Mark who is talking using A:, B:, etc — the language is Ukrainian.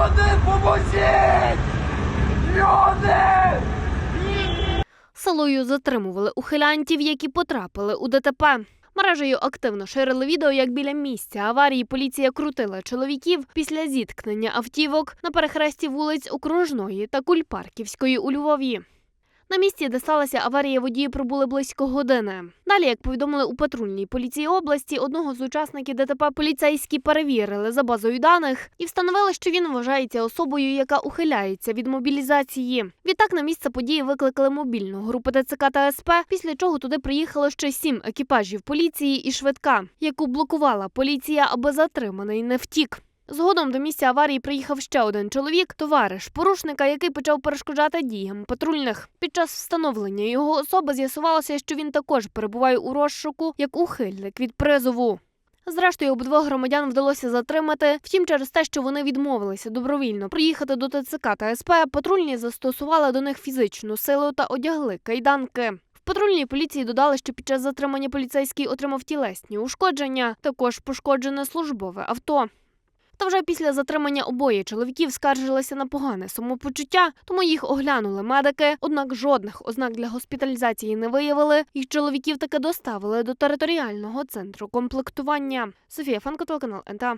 A: Люди, поможіть! Люди!
B: Селою затримували ухилянтів, які потрапили у ДТП. Мережею активно ширили відео, як біля місця аварії поліція крутила чоловіків після зіткнення автівок на перехресті вулиць Окружної та Кульпарківської у Львові. На місці, де сталася аварія, водії пробули близько години. Далі, як повідомили у патрульній поліції області, одного з учасників ДТП поліцейські перевірили за базою даних і встановили, що він вважається особою, яка ухиляється від мобілізації. Відтак на місце події викликали мобільну групу ТЦК та СП, після чого туди приїхало ще сім екіпажів поліції і швидка, яку блокувала поліція, аби затриманий не втік. Згодом до місця аварії приїхав ще один чоловік, товариш порушника, який почав перешкоджати діям патрульних. Під час встановлення його особи з'ясувалося, що він також перебуває у розшуку як ухильник від призову. Зрештою, обидвох громадян вдалося затримати. Втім, через те, що вони відмовилися добровільно приїхати до ТЦК та СП, патрульні застосували до них фізичну силу та одягли кайданки. В патрульній поліції додали, що під час затримання поліцейський отримав тілесні ушкодження, також пошкоджене службове авто. Та вже після затримання обоє чоловіків скаржилися на погане самопочуття, тому їх оглянули медики. Однак жодних ознак для госпіталізації не виявили, Їх чоловіків таки доставили до територіального центру комплектування. Софія Фанко, телеканал НТА.